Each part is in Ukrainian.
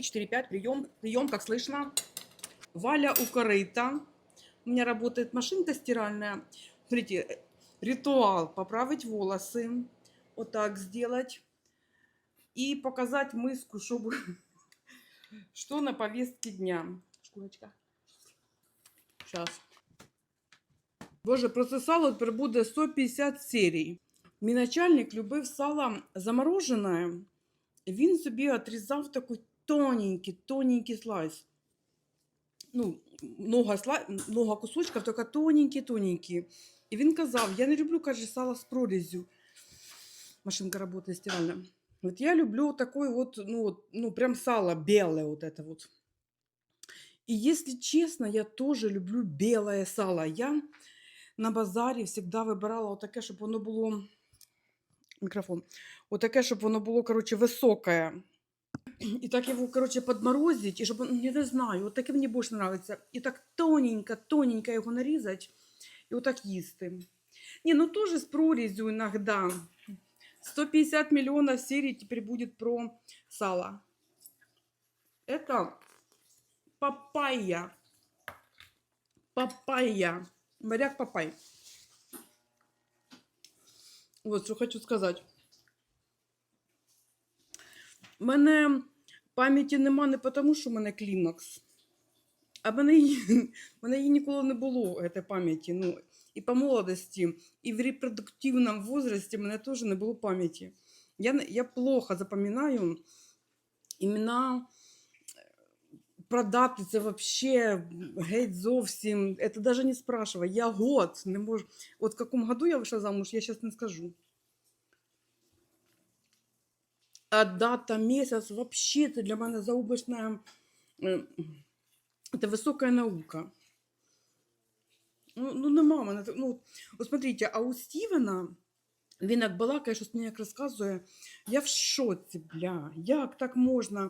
4-5, прием, прием, как слышно. Валя у корыта. У меня работает машинка стиральная. Смотрите, э, ритуал. Поправить волосы. Вот так сделать. И показать мыску, чтобы... Что на повестке дня. Шкурочка. Сейчас. Боже, про це сало тепер буде 150 серій. Мій начальник любив сало заморожене. Він собі отрізав такий тоненький, тоненький слайс. Ну, много, сла... много кусочків, тільки тоненькі, тоненькі. І він казав: я не люблю, каже, сало з прорізю. Машинка работает стиральная. Вот я люблю такой вот, ну, вот, ну, прям сало белое вот это вот. И если честно, я тоже люблю белое сало. Я на базарі завжди вибирала отаке, щоб воно було. Мікрофон. Отаке, щоб воно було, коротше, високе. І так його, коротше, подморозить, і щоб, он- я не знаю, от таке мені більше подобається. І так тоненько, тоненько його нарізати, і отак їсти. Ні, ну теж з прорізю іноді. 150 миллионов серий теперь будет про сало. Это папайя. Папайя. Моряк папай. Вот що хочу сказати. Мене пам'яті нема не тому, що в мене клімакс, а в мене мене її ніколи не було, пам'яті. Ну, і по молодості, і в репродуктивному возрасті мене теж не було пам'яті. Я, я плохо запам'ятаю імена про дати це вообще геть зовсім. Это даже не спрашивай. Я год не можу. От в каком году я вийшла замуж, я сейчас не скажу. А дата, місяць, вообще це для мене заоблачна. е, Це висока наука. Ну, ну нема в мене. так- Ну, от смотрите, а у Стівена він як балакає, щось мені як розказує. Я в шоці, бля. Як так можна?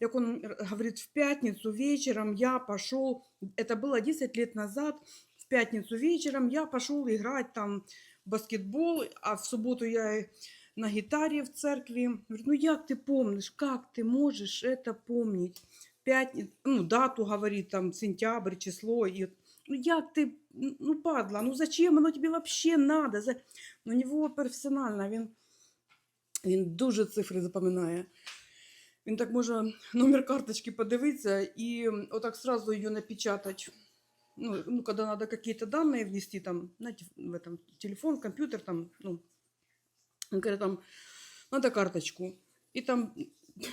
Як он р- говорит, в пятницу вечером я пошел, это было 10 лет назад, в пятницу вечером я пошел играть там в баскетбол, а в субботу я и на гитаре в церкви. Говорит, ну як ты помнишь, как ты можешь это помнить? Пятни... Ну, дату говорит, там, сентябрь, число. И... Ну як ты, ну падла, ну зачем оно тебе вообще надо? За... Ну, у него професіонально, він, він дуже цифри запам'ятає. Він так може номер карточки подивитися і отак сразу її напечатать. Ну, ну, когда надо какие-то данные внести, там, знаете, в этом телефон, компьютер, там, ну, он говорит, там, надо карточку. І там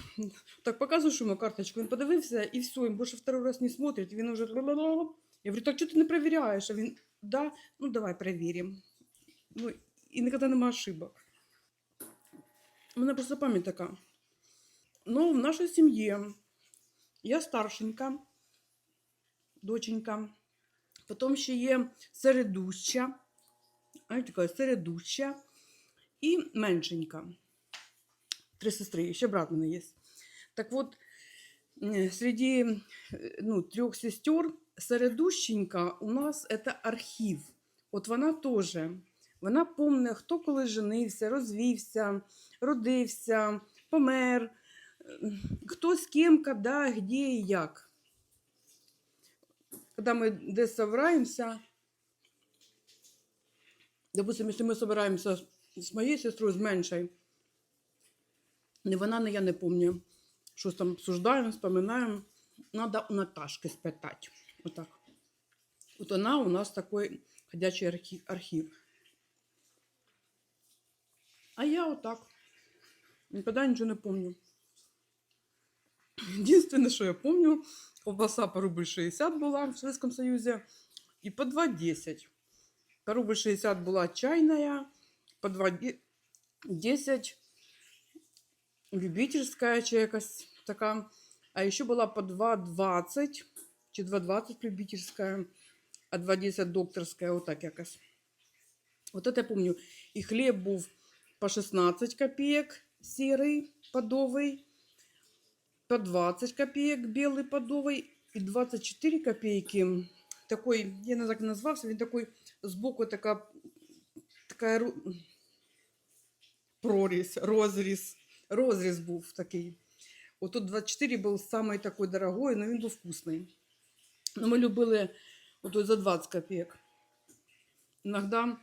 так показуєш йому карточку, він подивився, і все, він більше второй раз не смотрить, він уже... Я говорю, так чого ти не перевіряєш? А він, да, ну давай перевіримо. Ну, і ніколи нема ошибок. У мене просто пам'ять така. Ну, в нашій сім'ї я старшенька, доченька. Потім ще є середуща, а така середуща і меншенька. Три сестри, ще брат у мене є. Так от, среди е, ну, трьох сестер середущенька у нас це архів. От вона теж. Вона помне, хто коли женився, розвівся, родився, помер, хто з ким, коли, де і як. Коли ми десь собираємося, допустим, якщо ми собираємося з моєю сестрою, з меншою, не вона, не я не пам'ятаю, щось там обсуждаємо, вспоминаємо, треба у Наташки спитати. Отак. От вона у нас такий ходячий архів. А я отак. Никогда ничего не помню. Единственное, что я помню, колбаса по рубль 60 была в Советском Союзе и по 2,10. По рубль 60 была чайная, по 2,10 любительская чайка такая, а еще была по 2,20 чи 2,20 любительская, а 2,10 докторская, вот так якось. Вот это я помню. И хлеб був по 16 копеек серый подовый, по 20 копеек белый подовый и 24 копейки такой, я не як назвався, такой збоку така, така прорізь, розріз, розріз був такий. Вот тут 24 был самый такой дорогой, но він був вкусний. Но ми любили вот за 20 копеек. Иногда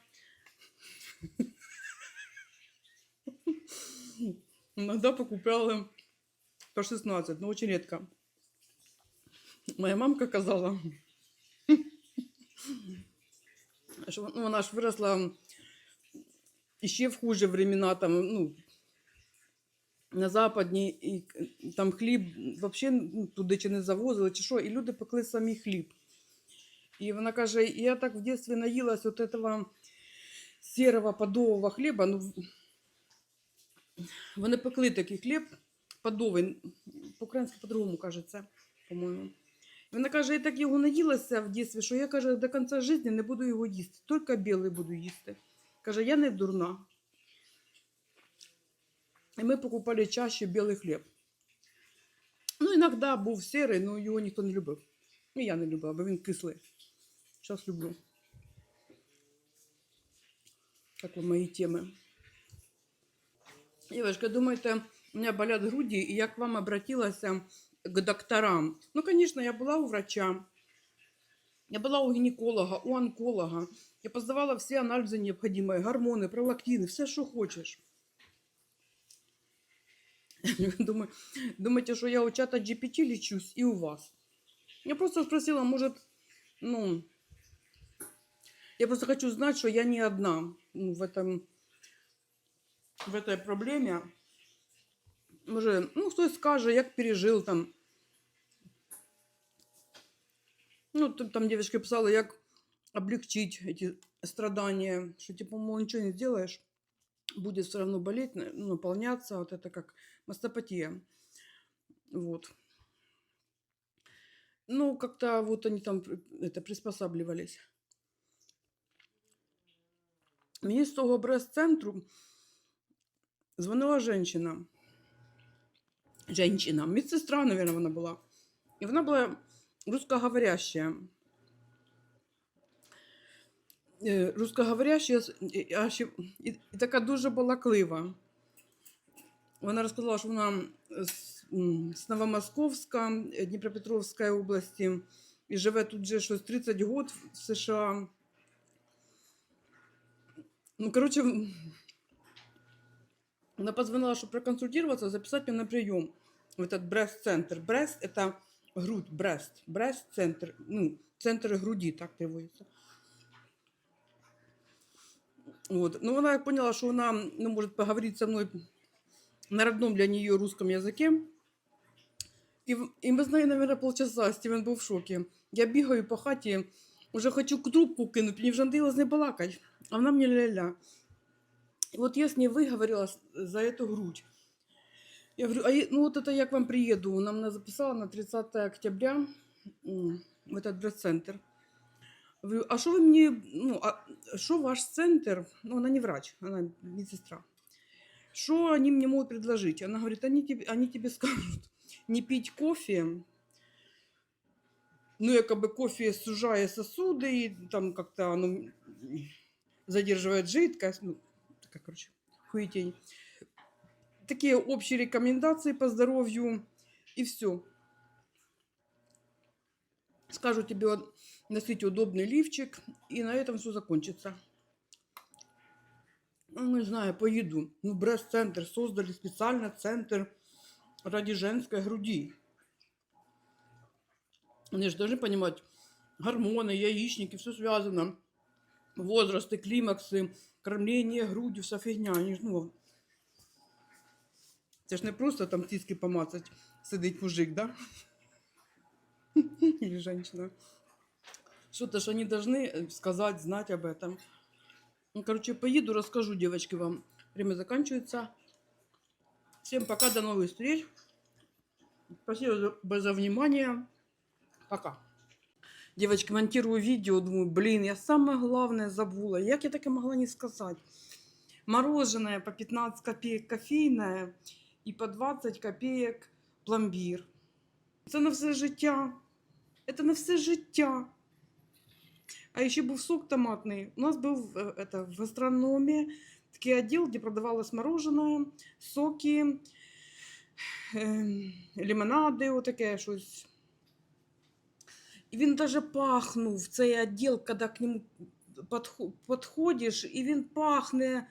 Иногда покупала по 16, но очень редко. Моя мамка казала, що ну, вона ж виросла ще в хуже времена, там, ну, на Западній, і там хліб взагалі туди чи не завозили, чи що, і люди пекли самі хліб. І вона каже, я так в дитинстві наїлась от этого серого подового хліба, ну, вони пекли такий хліб подовий, по-українськи по-другому кажеться, по-моєму. Вона каже, я так його наїлася в дитинстві, що я каже, до кінця життя не буду його їсти, тільки білий буду їсти. Каже, я не дурна. І ми покупали чаще білий хліб. Ну, іноді був сірий, але його ніхто не любив. І я не любила, бо він кислий. Зараз люблю. Так мої теми. Девушка, думаете, у меня болят груди, и я к вам обратилась к докторам. Ну, конечно, я была у врача, я была у гинеколога, у онколога. Я поздавала все анализы необходимые, гормоны, пролактины, все, что хочешь. Думаю, думаете, что я у чата GPT лечусь и у вас? Я просто спросила, может, ну, я просто хочу знать, что я не одна в этом в этой проблеме. Може, ну, хтось скаже, як пережив там. Ну, там девочка писала, як облегчить эти страдания, что типа, мол, ничего не сделаешь, будет все равно болеть, на- ну, наполняться, вот это как мастопатия. Вот. Ну, как-то вот они там при- это приспосабливались. Мені з того брест-центру дзвонила жінка. Женщина, медсестра, наверное, вона була. І вона була русскоговорящая. Е, Русскоговорящая, з- і- а ще- і, і така дуже балаклива. Вона розказала, що вона з, м, з Новомосковська, е, Дніпропетровської області, і живе тут вже щось 30 років в США. Ну, короче, м, она позвонила, чтобы проконсультироваться, записать меня на прием в этот брест-центр. Брест – это грудь, брест. Брест-центр, ну, центр груди, так переводится. Вот. Ну, она поняла, что она ну, может поговорить со мной на родном для нее русском языке. И, в- и мы знаем, наверное, полчаса, Стивен был в шоке. Я бегаю по хате, уже хочу трубку кинуть, мені вже надоело з нею балакать. А вона мені ля-ля. И вот я с ней выговорила с- за эту грудь. Я говорю, а е- ну вот это я к вам приеду. Она меня записала на 30 октября м, в этот брест-центр. Говорю, а что вы мне, ну, а что ваш центр, ну, она не врач, она медсестра. Что они мне могут предложить? Она говорит, они тебе, они тебе скажут не пить кофе, ну, якобы кофе сужая сосуды, и там как-то оно задерживает жидкость, ну, такая, короче, хуетень. Такие общие рекомендации по здоровью, и все. Скажу тебе носить удобный лифчик, и на этом все закончится. Ну, не знаю, поеду. Ну, брест-центр создали специально центр ради женской груди. Они же должны понимать, гормоны, яичники, все связано. Возрасты, климаксы, кормление грудью, вся фигня. Они ж, ну, це ж не просто там тиски помацать, сидить мужик, да? Или женщина. Что-то ж они должны э, сказать, знать об этом. Ну, короче, поеду, расскажу, девочки, вам. Время заканчивается. Всем пока, до новых встреч. Спасибо за, за внимание. Пока. Девочки, монтирую видео, думаю, блин, я самое главное забыла. Як я таке могла не сказать? Мороженое по 15 копеек кофейное и по 20 копеек пломбир. Це на все життя. Это на все життя. А ще був сок томатний. У нас був е, это, в гастрономі такий відділ, де продавалось мороженое, соки, ем, лимонади, отаке щось. І він даже пахнув, цей відділ, коли к нему подхо- підходиш, і він пахне,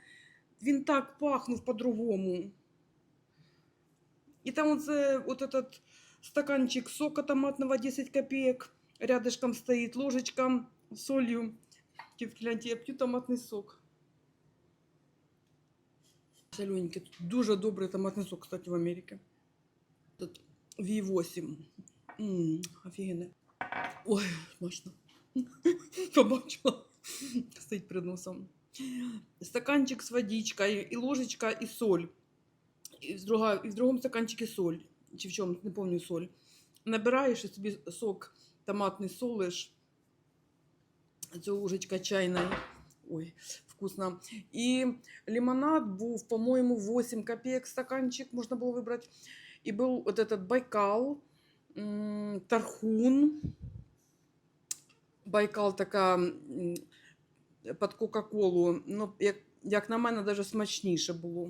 він так пахнув по-другому. І там оце, от этот стаканчик сока томатного 10 копеек, рядышком стоит ложечка с Солью. Дівки, гляньте, я п'ю томатний сок. Зелененький. Тут дуже добрий томатний сок, кстати, в Америці. Тут V8. Ммм, офігенне. Ой, смачно. Побачила. Стоїть перед носом. Стаканчик з водичкою, і ложечка, і соль. І в, друга, і в другому стаканчику соль. Чи в чому, не пам'ятаю соль. Набираєш собі сок томатний солиш. Це ложечка чайна. Ой, вкусно. І лимонад був, по-моєму, 8 копеек стаканчик можна було вибрати. І був от этот Байкал, м, Тархун. Байкал така м, під Кока-Колу. Ну, як, як на мене, навіть смачніше було,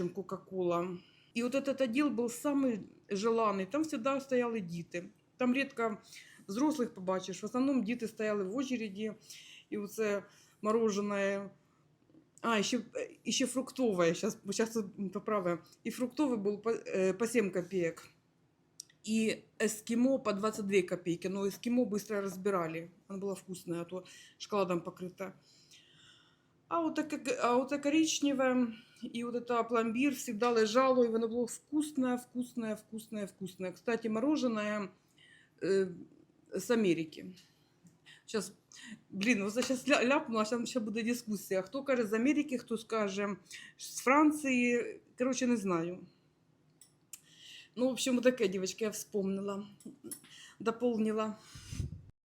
ніж Кока-Кола. І от этот отдел був самий желаний. Там завжди стояли діти. Там рідко взрослих побачиш. В основному діти стояли в очереді. І оце мороженое. А, ще, і ще фруктове. Сейчас, сейчас поправлю. І фруктове було по, е, по 7 копеек. И эскимо по 22 копейки. Но эскимо быстро разбирали. Оно было вкусное, а то шоколадом покрыто. А вот, это, а вот это коричневое и вот это пломбир всегда лежало, и оно было вкусное, вкусное, вкусное, вкусное. Кстати, мороженое э, с Америки. Сейчас, блин, вот сейчас ля, ляпнула, сейчас ще буде дискусія. Хто каже з Америки, хто скаже з Франції. Короче, не знаю. Ну, в общем, вот такая, девочка, я вспомнила, дополнила.